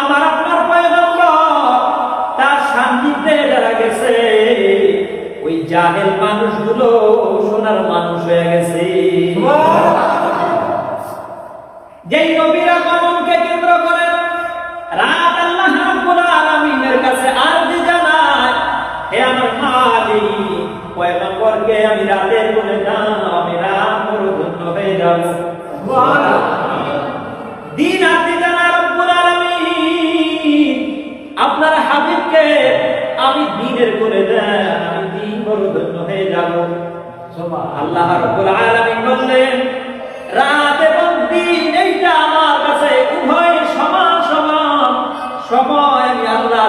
আমার আপনার তার সান্নিধ্যে যারা গেছে, ওই জাহেল মানুষগুলো সোনার মানুষ হয়ে গেছে। যেই নবীরা কমনকে কেন্দ্র করে রাত আল্লাহ রাব্বুল আলামিনের কাছে আরজি জানায়, হে আমার মালিক পয়গম্বরকে আমি রাতের কোণে দাও আমি রাত ধন্য হয়ে যাব। দিন দিনের করে আমি বললেন, রাত এবং দিন এইটা আমার কাছে উভয় সমান সমান। সময় আমি আল্লাহ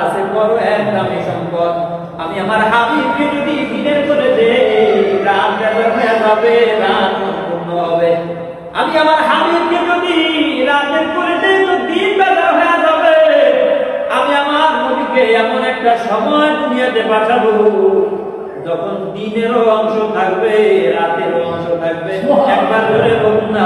কাছে বড় এক দামি সম্পদ। আমি আমার হাবিবকে যদি দিনের করে দেই, রাত হয়ে যাবে, রাত সম্পূর্ণ হবে। আমি আমার হাবিবকে একটা সময় দুনিয়াতে পাঠাবো যখন দিনেরও অংশ থাকবে রাতেরও অংশ থাকবে একবার ধরে বলুন না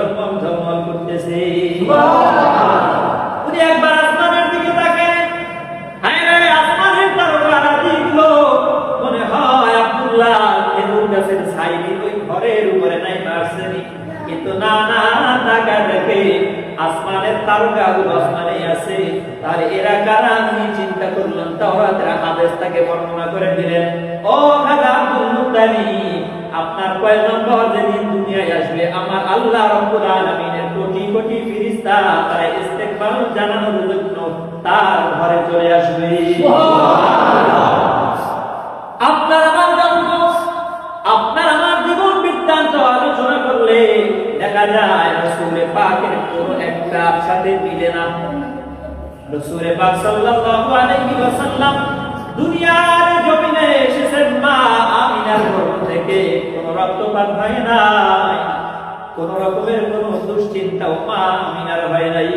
ঝলমল ঝলমল করতেছে। উনি একবার আসমানের দিকে তাকান হায় রে আসমানের তারকারাজি গুলো মনে হয় আব্দুল্লাহ খেজুর গাছের ছাইনি ওই ঘরের উপরে নাই পারছেনি কিন্তু না না তাকা দেখে আসমানের তারকাগুলো আসমানে আছে। তার এরা কারা? আমি চিন্তা করলাম তাওরাতের হাদিস তাকে বর্ণনা করে দিলেন। ও খাজা আব্দুল মুত্তালিব। আপনার পয়গম্বর যেদিন দুনিয়ায় আসবে। আমার আল্লাহ রব্বুল আলামিনের কোটি কোটি ফেরেশতা তারা ইস্তেকবার জানানোর জন্য তার ঘরে চলে আসবে। আপনার আমার জন্ম আপনার আমার জীবন বৃত্তান্ত আলোচনা করলে দেখা যায় পাকের কোনো একটা সাথে মিলে না। রসুলের পাক সাল্লাল্লাহু আলাইহি ওয়াসাল্লাম দুনিয়ার জমিনে এসেছেন মা আমিনার গর্ভ থেকে কোন রক্তপাত হয় নাই। কোন রকমের কোন দুশ্চিন্তাও মা আমিনার হয় নাই।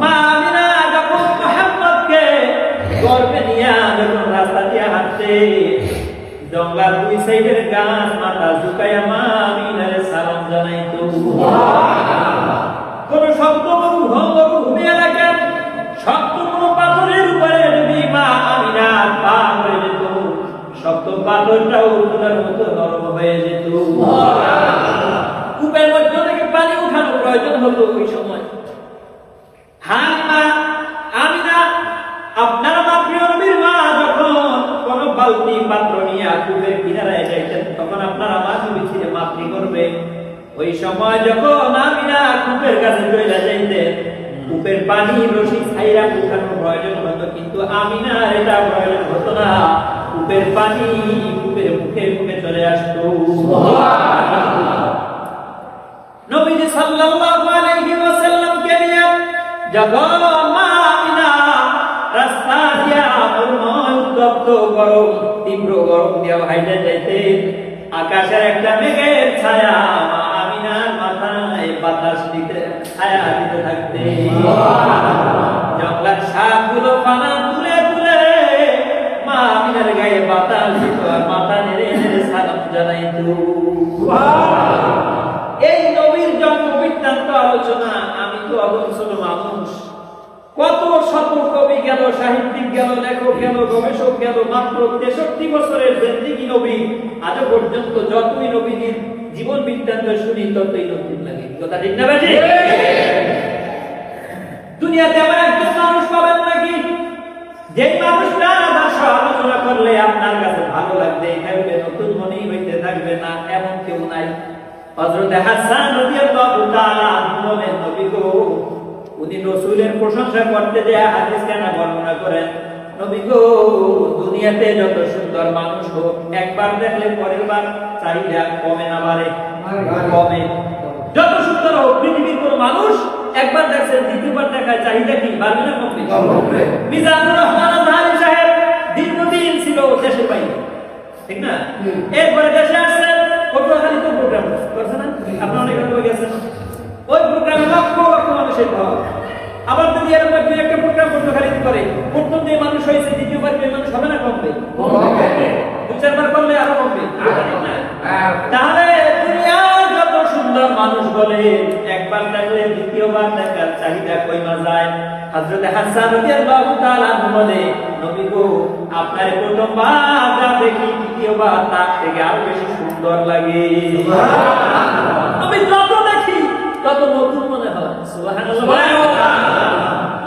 মা আমিনা যখন মুহাম্মদকে গর্ভে নিয়ে যখন রাস্তা দিয়ে হাঁটতে জঙ্গলার দুই সাইডের গাছ মাথা ঝুঁকাইয়া মা আমিনার সালাম জানাইতো। কোন শব্দ করু ভঙ্গ ঘুমিয়ে রাখেন শক্ত শক্ত পাথরটাও তোলার মতো নরম হয়ে যেত। কূপের মধ্যে থেকে পানি উঠানোর প্রয়োজন হতো ওই সময়। হান মা আমিনা, আপনার মা, প্রিয় মা, যখন কোন বালতি পাত্র নিয়ে কূপের কিনারায় যাইতেন তখন আপনার মা নবী ছিল মাতৃ করবে? ওই সময় যখন আমিনা কূপের কাছে চলে যাইতেন, কূপের পানি রশি ছাইরা উঠানোর প্রয়োজন হতো, কিন্তু আমিনা এটা প্রয়োজন হতো না। কূপের পানি মুখে মুখে চলে আসতো। নবীজি সাল্লাল্লাহু আলাইহি নিয়ে রাস্তা দিয়া উত্তপ্ত গরম, তীব্র গরম দিয়া যাইতে, আকাশের একটা মেঘের ছায়া মা আমিনার মাথায় বাতাস দিতে, ছায়া দিতে থাকতে। বাতাস দিত আর মাথা নেড়ে নেড়ে সালাম জানাইতো এই নবীর জন্ম বৃত্তান্ত আলোচনা, আমি তো অবসর মানুষ। কত শত কবি গেল, সাহিত্যিক গেল, লেখক গেল, গবেষক গেল, মাত্র তেষট্টি বছরের জেন্দিগি নবী। আজও পর্যন্ত যতই নবীর জীবন বৃত্তান্ত শুনি, ততই নতুন লাগে। কথা ঠিক না বেশি দুনিয়াতে এমন একজন মানুষ পাবেন নাকি? যে মানুষটা আলোচনা করলে আপনার কাছে ভালো লাগবে থাকবে নতুন মনেই হইতে থাকবে না এমন কেউ নাই। হযরত হাসান রাদিয়াল্লাহু তাআলা বলেন নবী গো উনি রাসূলের প্রশংসা করতে যে হাদিস কেন বর্ণনা করেন। নবী গো দুনিয়াতে যত সুন্দর মানুষ হোক একবার দেখলে পরের বার চাহিদা কমে না বাড়ে। কমে। যত সুন্দর হোক পৃথিবীর কোন মানুষ একবার দেখছেন দ্বিতীয়বার দেখায় চাহিদা কি? বাড়বে না কমবে। মিজানুর রহমান ঠিক না? এরপরে দেশে আসছেন পটুয়াখালী তো প্রোগ্রাম করছে না? আপনারা অনেক রকম গেছেন ওই প্রোগ্রামে লক্ষ লক্ষ মানুষের ভাব আবার যদি এরকম দুই একটা প্রোগ্রাম পটুয়াখালী করে? প্রথম যে মানুষ হয়েছে দ্বিতীয়বার যে মানুষ হবে না কমবে? দু চারবার করলে আরও কমবে। না? তাহলে যত সুন্দর মানুষ বলে একবার দেখলে দ্বিতীয়বার দেখার চাহিদা কইমা যায়। হযরত হাসান রাদিয়াল্লাহু তাআলা বলে নবী গো আপনার প্রথমবার যা দেখি দ্বিতীয়বার তার থেকে আরও বেশি সুন্দর লাগে। আমি যত দেখি তত নতুন মনে হয়। সুবহানাল্লাহ।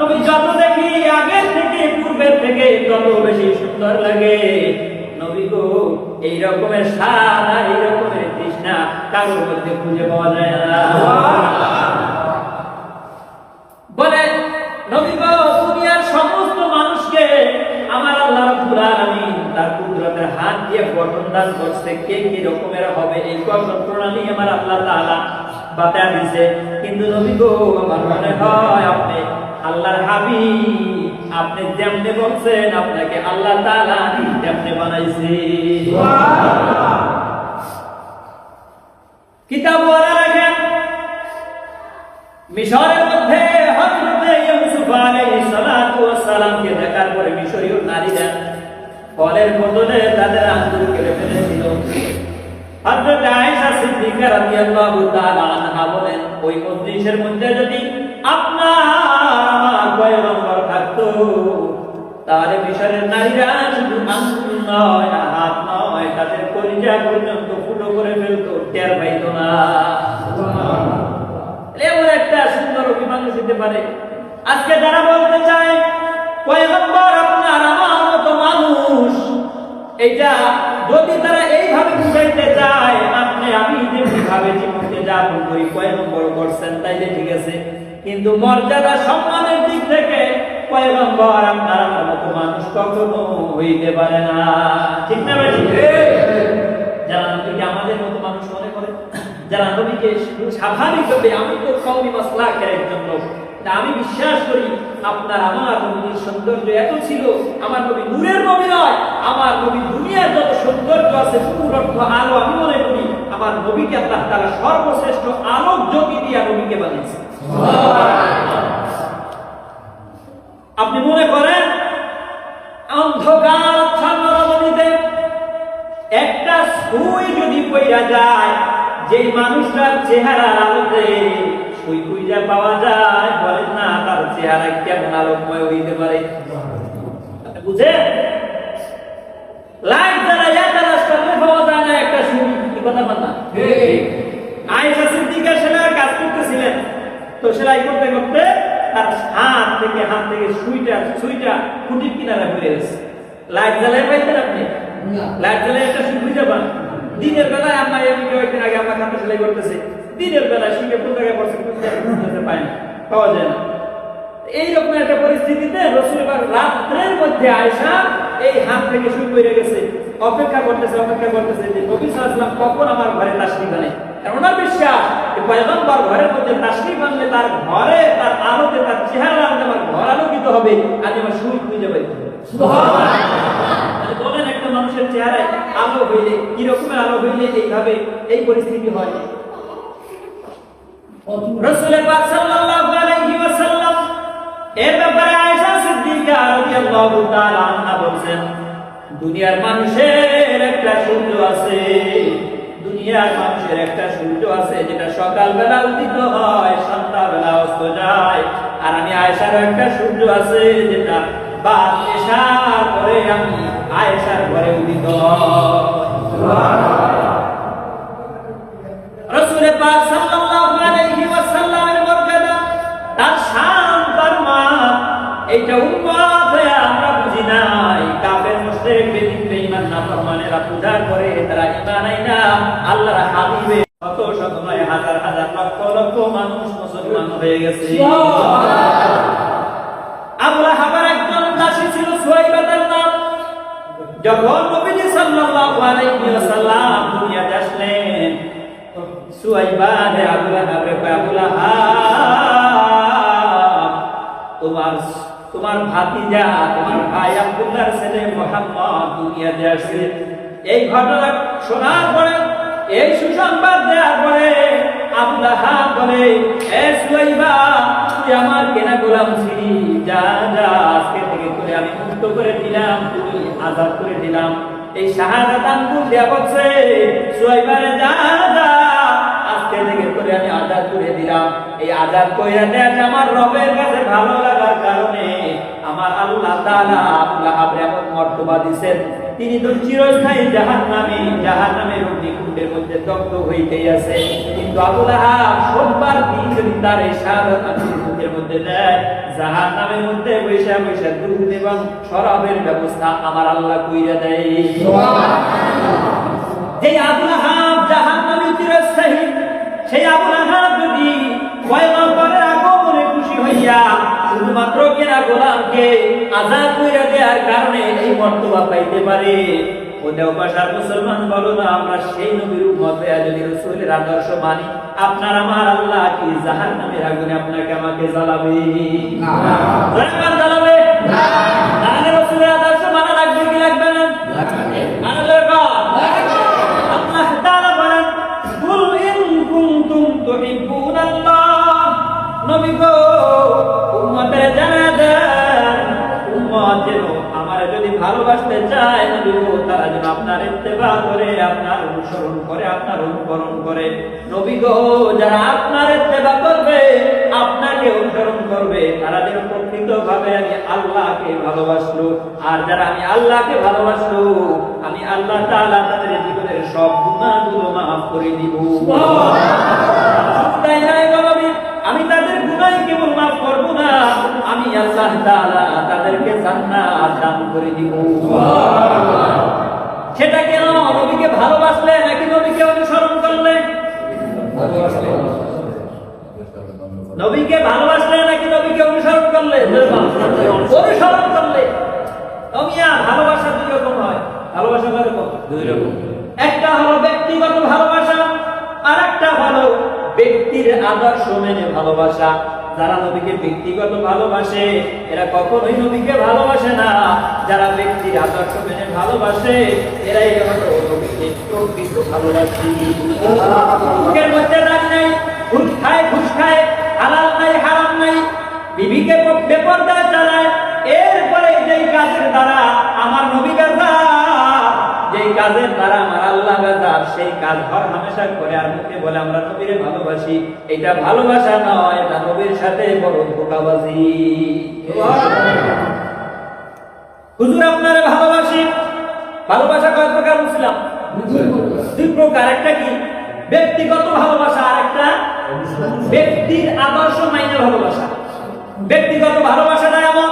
আমি যত দেখি আগের থেকে পূর্বের থেকে তত বেশি সুন্দর লাগে। নবী এই রকমের এই রকমের তৃষ্ণা কারোর মধ্যে খুঁজে পাওয়া যায় না। আল্লাহ কিন্তু নবী গো, আমার মনে হয় আপনি যেমনে বলছেন আপনাকে আল্লাহ তাআলা তেমনে বানাইছে। কিতাব রাখেন। মিশরের মধ্যে আপনার তাহলে মিশরের নারীরা শুধু নয় হাত নয়, তাদের পর্যন্ত ফুটো করে ফেলতো, টের পাইতো না। এমন একটা সুন্দর অভিমানুষ হতে পারে। আজকে যারা বলতে চায় আপনার আমার মতো মানুষ, এইটা যদি তারা এইভাবে বুঝাইতে চায় আপনি আমি যেমনি করছেন ঠিক আছে। কিন্তু মর্যাদা সম্মানের দিক থেকে পয়গম্বর আপনার আমার মতো মানুষ কখনো হইতে পারে না। ঠিক না ভাই? যারা নবীকে আমাদের মতো মানুষ মনে করে? যারা নবীকে স্বাভাবিকভাবে আমি তো কৌমি মাসলাকের একজন লোক। আমি বিশ্বাস করি আপনার আমার নবীর সৌন্দর্য এত ছিল আমার নবী নূরের নবী নয় আমার নবী দুনিয়ার যত সৌন্দর্য আছে পুরর্থ আলো আমি মনে করি আমার নবীকে আল্লাহ তারা সর্বশ্রেষ্ঠ আলোক জ্যোতি দিয়া নবীকে বানিয়েছে আপনি মনে করেন? অন্ধকার রমণীতে একটা সুই যদি পইরা যায় যেই মানুষটার চেহারা আলোতে সুই খুঁজা পাওয়া যায় বলেন না তার চেহারা কেমন আলোকময় হইতে পারে? বুঝেন? লাইট জ্বালাইয়া তালাশ করলে পাওয়া যায় না একটা সুই। কথা বল না? আয়েশা সিদ্দিকা সেলাই কাজ করতেছিলেন। তো সেলাই করতে করতে তার হাত থেকে হাত থেকে সুইটা সুইটা খুঁটির কিনারে হয়ে গেছে লাইট জ্বালাই পাইতেন আপনি? লাইট জ্বালাই একটা সুই পান? দিনের বেলায় আমরা এমনি কয়েকদিন আগে আমরা খাতা সেলাই করতেছি। দিনের বেলায় শিখে কোন জায়গায় বসে খুঁজতে পাই না পাওয়া যায় না। এইরকম একটা পরিস্থিতিতে রসুল রাত্রের মধ্যে আয়সা এই হাত থেকে শুরু করে গেছে। অপেক্ষা করতেছে অপেক্ষা করতেছে যে নবী সাল্লাল্লাহু কখন আমার ঘরে বানে কারণ বিশ্বাস পয়গম্বর ঘরের মধ্যে তার ঘরে তার আলোতে তার চেহারা আলোতে আমার ঘর আলোকিত হবে আমার খুঁজে বলেন একটা মানুষের চেহারায় আলো হইলে কি রকমের আলো হইলে এইভাবে এই পরিস্থিতি হয়? দুনিয়ার মানুষের একটা সূর্য আছে। দুনিয়ার মানুষের একটা সূর্য আছে যেটা সকালবেলা উদিত হয়, সন্ধ্যাবেলা অস্ত যায়। আর আমি আয়েশার একটা সূর্য আছে যেটা আমি আয়েশার ঘরে উদিত আমরা বুঝি নাই। কাফের বুঝার পরে তারা ইমান আইনা আল্লাহর হাবিবে শত শত নয় হাজার হাজার লক্ষ লক্ষ মানুষ মুসলমান হয়ে গেছে। আবুল হাবার একজন দাসী ছিল নাম। যখন নবীজি সাল্লাল্লাহু আলাইহি ওয়াসাল্লাম দুনিয়াতে আসলেন সুয়াইবা হে আবুল হাবে কয় আবুল তোমার তোমার ভাতিজা তোমার ভাই আব্দুল্লাহর ছেলে মোহাম্মদ দুনিয়াতে আসছে। এই ঘটনা শোনার পরে, এই সুসংবাদ দেওয়ার পরে বলে, এ তুই আমার কেনা গোলাম ছিলি। যা যা, আজকে থেকে আমি মুক্ত করে দিলাম তুই আজাদ করে দিলাম। এই শাহাদাত আঙ্গুল দেয়া যা যা, আজকে থেকে আমি আজাদ করে দিলাম। এই আজাদ কইরা আমার রবের কাছে ভালো লাগার কারণে আমার আল্লাহ তাআলা এমন মর্তবা দিবেন তিনি তো চিরস্থায়ী জাহান নামে জাহান নামের অগ্নিকুণ্ডের মধ্যে দগ্ধ হইতেই আছে। কিন্তু আবুল সোমবার দিন যদি তার এই মুখের মধ্যে দেয় জাহান নামের মধ্যে বৈশা বৈশা দুধ এবং শরাবের ব্যবস্থা আমার আল্লাহ কইরা দেয়। যে জাহান নামে চিরস্থায়ী সেই আবুল কেনা গোলামকে আজাদ কইরা দেওয়ার কারণে এই মর্তবা পাইতে পারে। ও দেওপাশার মুসলমান বলো না, আমরা সেই নবীর উম্মত হইয়া যদি রসুলের আদর্শ মানি, আপনার আমার আল্লাহ কি জাহান নামের আগুনে আপনাকে আমাকে জ্বালাবে? জ্বালাবে? তাহলে রসুলের আদর্শ মানা লাগবে কি লাগবে না? আল্লাহ তাআলা বলেন, কুল ইন কুনতুম তুহিব্বুনাল্লাহ। নবী গো উম্মতের জানা দেন উম্মত যেন আমার যদি ভালোবাসতে চায় নবী গো তারা যেন আপনার ইত্তেবা করে আপনার অনুসরণ করে আপনার অনুকরণ করে। নবী গো যারা আপনার ইত্তেবা করবে আপনাকে অনুসরণ করবে তারা যেন প্রকৃত ভাবে আমি আল্লাহকে ভালোবাসলো। আর যারা আমি আল্লাহকে ভালোবাসলো আমি আল্লাহ তাআলা তাদের জীবনের সব গুনাহগুলো মাফ করে দিব। তাই নাই নবী, আমি তাদের গুনাহ কেবল মাফ করব না আমি আল্লাহ তাআলা তাদেরকে জান্নাত দান করে দিব। সেটা কেন? নবীকে ভালোবাসলে নাকি নবীকে অনুসরণ করলে? নবীকে ভালোবাসলে নাকি নবীকে অনুসরণ করলে? অনুসরণ করলে। নবিয়া ভালোবাসা দুই রকম হয়। ভালোবাসা কয় রকম দুই রকম একটা হলো ব্যক্তিগত ভালোবাসা আর একটা হলো ব্যক্তির আদর্শ মেনে ভালোবাসা। যারা নবীকে ব্যক্তিগত ভালোবাসে, এরা কখনোই নবীকে ভালোবাসে না। যারা ব্যক্তির আদর্শ মেনে ভালোবাসে, এরাই নবীকে ভালোবাসি। ঘুষ খায় ঘুষ খায়, হালাল নাই, হারাম নাই, বিবিকে বেপরদায় চালায়। এরপরে যেই কাজের দ্বারা আমার নবী গাজা যেই কাজের দ্বারা আমার আল্লাহ গাজা সেই কাজ ঘর হামেশা করে আর মুখে বলে, আমরা নবীরে ভালোবাসি। এটা ভালোবাসা নয়, এটা নবীর সাথে বড় ধোকাবাজি। হুজুর, আপনারে ভালোবাসি। ভালোবাসা কয় প্রকার বুঝলাম? দুই প্রকার, একটা কি? ব্যক্তিগত ভালোবাসা আর একটা ব্যক্তির আদর্শ মাইনে ভালোবাসা। ব্যক্তিগত ভালোবাসাটা এমন।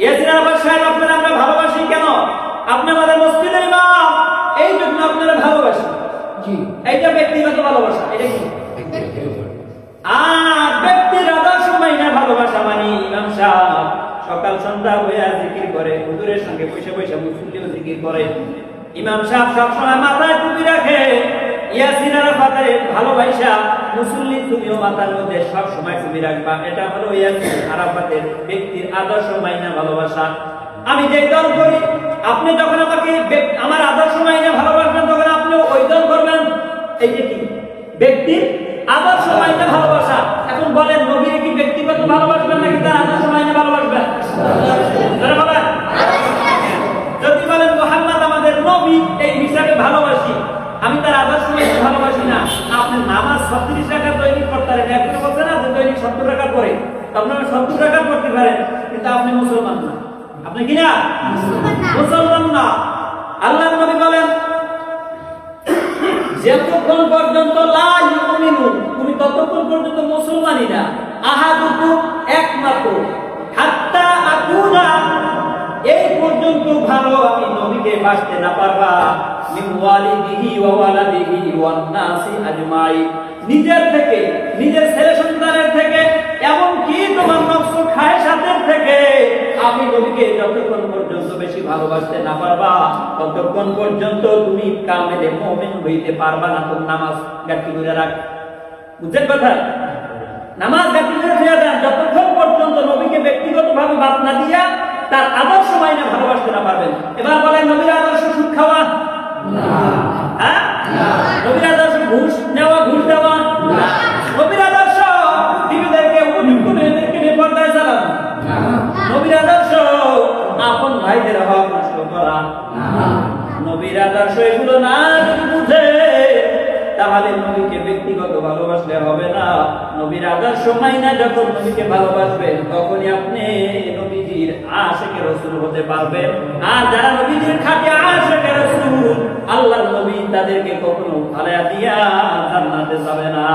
ইয়াসির আব্বাস সাহেব, আপনারা আমরা ভালোবাসি কেন? আপনি আমাদের মসজিদের ইমাম। এই জন্য আপনারা ভালোবাসি এইটা ব্যক্তিগত ভালোবাসা এটা কি? আর ব্যক্তির আদর্শ মাইনা ভালোবাসা মানি ইমাম সাহেব। সকাল সন্ধ্যা হইয়া জিকির করে হুজুরের সঙ্গে পয়সা পয়সা মুসলিমও জিকির করে। ইমাম সাহেব সবসময় মাথায় টুপি রাখে। ইয়াসিন আরাফাতের ভালোবাসা মুসল্লি তুমিও মাথার মধ্যে সব সময় টুপি রাখবা। এটা হলো ইয়াসিন আরাফাতের ব্যক্তির আদর্শ মাইনা ভালোবাসা। আমি দল করি, আপনি যখন আমাকে আমার আদর্শ মাইনা ভালোবাসবেন, তখন আপনিও ওই করবেন। এই যে কি? ব্যক্তির আদর্শ মাইনা ভালোবাসা। এখন বলেন, নবীর কি ব্যক্তিগত ভালোবাসবেন নাকি তার আদর্শ মাইনা ভালোবাসবেন? যদি বলেন, মোহাম্মদ, আমাদের নবী, এই হিসাবে ভালোবাসি। আমি তার আদর্শ মাইনা ভালোবাসি না। আপনি নামাজ ছত্রিশ টাকা দৈনিক করতে পারেন। একজন বলছে না দৈনিক সত্তর টাকা করে আপনারা সত্তর টাকা করতে পারেন। কিন্তু আপনি মুসলমান না। আপনি কি না? মুসলমান না। আল্লাহ নবী বলেন, যতক্ষণ পর্যন্ত লা ইউমিনু, তুমি ততক্ষণ পর্যন্ত মুসলমানই না। আহাদুকুম একমাত্র। হাত্তা আকুনা এই পর্যন্ত ভালো আমি নবীকে বাঁচতে না পারবা। মিন ওয়ালিদিহি ওয়া ওয়ালাদিহি ওয়ান নাসি আজমাই নিজের থেকে নিজের আমি নবীকে যতক্ষণ পর্যন্ত বেশি ভালোবাসতে না পারবা ততক্ষণ পর্যন্ত তুমি কামেলে মুমিন হইতে পারবা না। তোর নামাজ গাঠি করে রাখ। বুঝছেন কথা? নামাজ গাঠি করে ফিরে দেন যতক্ষণ পর্যন্ত নবীকে ব্যক্তিগতভাবে বাদ না দিয়া তার আদর্শ মাইনে ভালোবাসতে না পারবেন। এবার বলেন নবীর আদর্শ সুদ খাওয়া? হ্যাঁ? নবীর আদর্শ ঘুষ নেওয়া ঘুষ দেওয়া? ভাইদের হক নষ্ট করা নবীর আদর্শ না বুঝে, তাহলে নবীকে ব্যক্তিগত ভালোবাসলে হবে না। নবীর আদর্শ মাইনা যখন নবীকে ভালোবাসবেন, তখনই আপনি নবীজির আশেকে রসুল হতে পারবেন। আর যারা নবীজির খাটে আশেকে রসুল আল্লাহ নবী তাদেরকে কখনো ফালাইয়া দিয়া জান্নাতে যাবে না।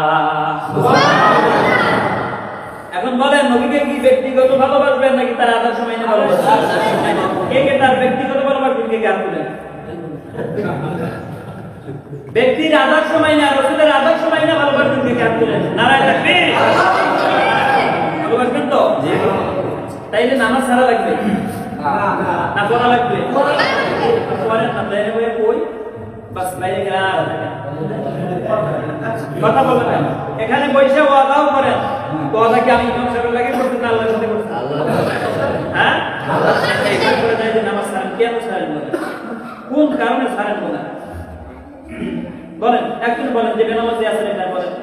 এখন বলেন, নবীকে কি ব্যক্তিগত ভালোবাসবেন নাকি তার আদর্শ মাইনে ভালোবাসবেন? কে কে তার ব্যক্তিগত ভালোবাসবেন? কে কে আর তুলেন ব্যক্তির আদর্শ মাইনে আর রসুলের আদর্শ মাইনে ভালোবাসবেন কে কে আর তুলেন নারায় থাকবে ভালোবাসবেন তো? তাইলে নামাজ সারা লাগবে? না, পড়া লাগবে? পড়েন না, তাইলে বইয়ে কই বাস, বাইরে গেলে আর কথা বলবেন না। এখানে বৈশা ওয়াদাও করেন। ওয়াদা কি আমি ইমাম সাহেবের লাগে করতে না আল্লাহর সাথে করতে হ্যাঁ? করে যায় যে নামাজ ছাড়েন, কেন বলেন? কোন কারণে ছাড়েন বলেন? একজন বলেন যে বেনামাজি আছেন এটা বলেন।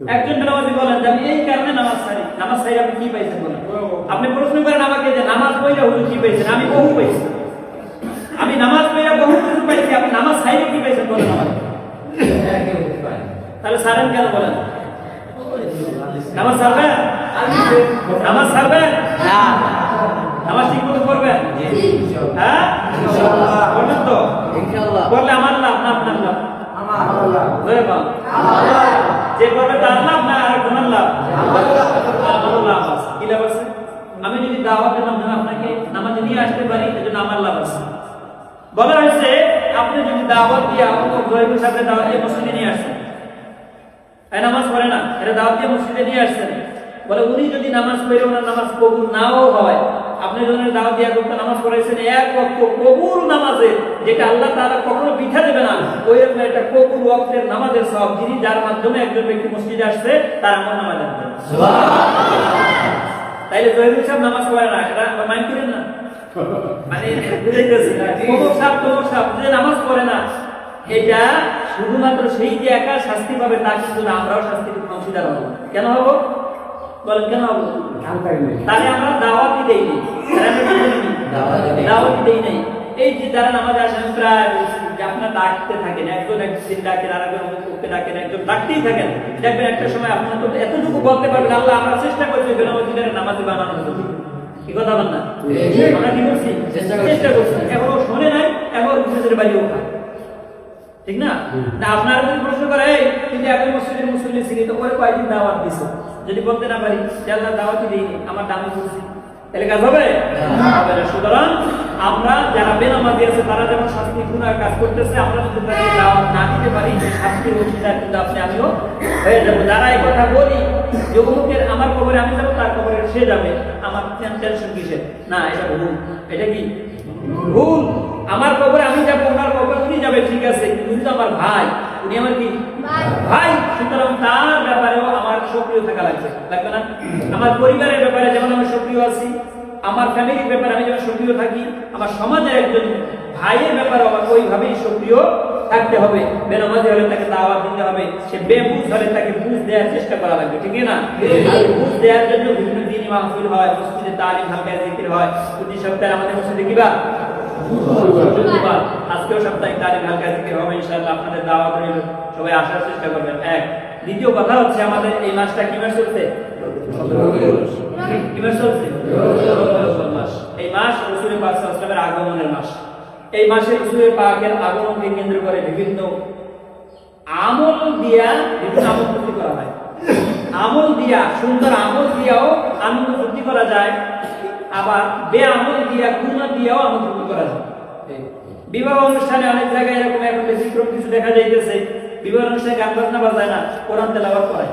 একজন বেনামাজি বলেন যে আমি এই কারণে নামাজ ছাড়ি। নামাজ ছাড়ি আপনি কি পাইছেন বলেন? আপনি প্রশ্ন করেন আমাকে যে নামাজ পড়লে হুজুর কি পাইছেন? আমি বহু পাইছি। আমি নামাজ পড়ে বহু কিছু পাইছি। আপনি নামাজ ছাড়ি কি পাইছেন বলেন আমাকে? তাহলে ছাড়েন কেন বলেন? নামাজ ছাড়বেন? নামাজ ছাড়বেন? নামাজ ঠিক মতো করবেন হ্যাঁ? তো? করলে আমার লাভ না আপনার লাভ। যে করবে তার লাভ না আর তোমার লাভ? আমার লাভ। আছে। কি লাভ আছে? আমি যদি দাওয়াতের মাধ্যমে আপনাকে নামাজে নিয়ে আসতে পারি এজন্য আমার লাভ আছে। বলা হয়েছে আপনি যদি দাওয়াত দিয়ে আপনার সাথে দাওয়াত মসজিদে নিয়ে আসছেন এই নামাজ পড়ে না এটা দাওয়াত দিয়ে মসজিদে নিয়ে আসছেন বলে উনি যদি নামাজ পড়ে ওনার নামাজ কবুল নাও হয়। আপনি যখন দাওয়াত দিয়ে করতে নামাজ পড়াইছেন এক ওয়াক্ত কবুল নামাজে যেটা আল্লাহ তাআলা কখনো পিঠা দেবে না। ওই রকম একটা কবুল ওয়াক্তের নামাজের সব যিনি যার মাধ্যমে একজন ব্যক্তি মসজিদে আসছে তার আমার নামাজ আসবে তাইলে জহিরুল সাহেব নামাজ পড়ে না এটা মাইন্ড করেন না? মানে বুঝাইতেছি অমুক সাহেব তমুক সাহেব যে নামাজ পড়ে না এটা শুধুমাত্র সেই যে একা শাস্তি পাবে তা কিন্তু না আমরাও শাস্তি অংশীদার হব। কেন হব? বলেন কেন হব? তাহলে আমরা তাহলে আমরা কি করিনি? দেই নাই। এই যে যারা নামাজে আসেন প্রায় যে আপনার ডাকতে থাকেন একজন একদিন ডাকেন আর একজন করতে ডাকেন একজন ডাকতেই থাকেন। দেখবেন একটা সময় আপনার তো এতটুকু বলতে পারবেন আল্লাহ আমরা চেষ্টা করছি বেলা বেনামাজিদের নামাজি বানানোর জন্য। কি কথা বল না? আমরা কি করছি। চেষ্টা করছি। এখনও শোনে নাই এখন নিজেদের বাড়িও খায়। ঠিক না? না আপনারা যদি প্রশ্ন করে এই কিন্তু মসজিদের মুসলিম ছিলি তো ওই কয়দিন দাওয়াত দিছো? যদি বলতে না পারি যে আল্লাহ দাওয়াতই দিইনি আমার দামি করছি তাহলে কাজ হবে? হবে না সুতরাং আমরা যারা বেনামাজি আছে তারা যেমন শাস্তি গুণার কাজ করতেছে আমরা যদি তাদেরকে দাওয়াত না দিতে পারি সেই শাস্তির অংশীদার কিন্তু আপনি আমিও হয়ে যাব। যারা এই কথা বলি যে অমুকের আমার কবরে আমি যাব তার কবরে সে যাবে। আমার টেনশন কিসের? না এটা ভুল। এটা কি? ভুল। আমার কবরে আমি যাব ওনার কবরে উনি যাবে ঠিক আছে। উনি তো আমার ভাই। উনি আমার কি? ভাই। সুতরাং তার ব্যাপারেও আমার সক্রিয় থাকা লাগছে লাগবে না? আমার পরিবারের ব্যাপারে যেমন আমি সক্রিয় আছি আমার ফ্যামিলির ব্যাপারে আমি যেমন সক্রিয় থাকি আমার সমাজের একজন ভাইয়ের ব্যাপারে আমার ওইভাবেই সক্রিয় থাকতে হবে বেনামাজি হলে তাকে দাওয়াত দিতে হবে। সে বেবুঝ হলে তাকে বুঝ দেওয়ার চেষ্টা করা লাগবে ঠিক না? বুঝ দেওয়ার জন্য বিভিন্ন দিন মাহফিল হয় মসজিদে তালিম হালকা জিকির হয়। প্রতি সপ্তাহে আমাদের মসজিদে কিবা আজকেও সাপ্তাহিক তারিখ হালকা জিকির হবে ইনশাআল্লাহ আপনাদের দাওয়াত রইল। সবাই আসার চেষ্টা করবেন। এক। দ্বিতীয় কথা হচ্ছে আমাদের এই মাসটা কি মাস চলছে? কি মাস চলছে? রমজান এই মাস রসুল পাক সাল্লামের আগমনের মাস। এই মাসে রসুল পাকের আগমনকে কেন্দ্র করে বিভিন্ন আমল দিয়া বিভিন্ন আমল ফুর্তি করা হয়। আমল দিয়া, সুন্দর আমল দিয়াও আনন্দ ফুর্তি করা যায়, আবার বেআমল দিয়া গুণা দিয়াও আমন্ত্রণ করা যায়। বিবাহ অনুষ্ঠানে অনেক জায়গায় এরকম এখন ব্যতিক্রম কিছু দেখা যাইতেছে। বিবাহ অনুষ্ঠানে গান বাজনা বাজায় না, কোরআন তেলাওয়াত করায়।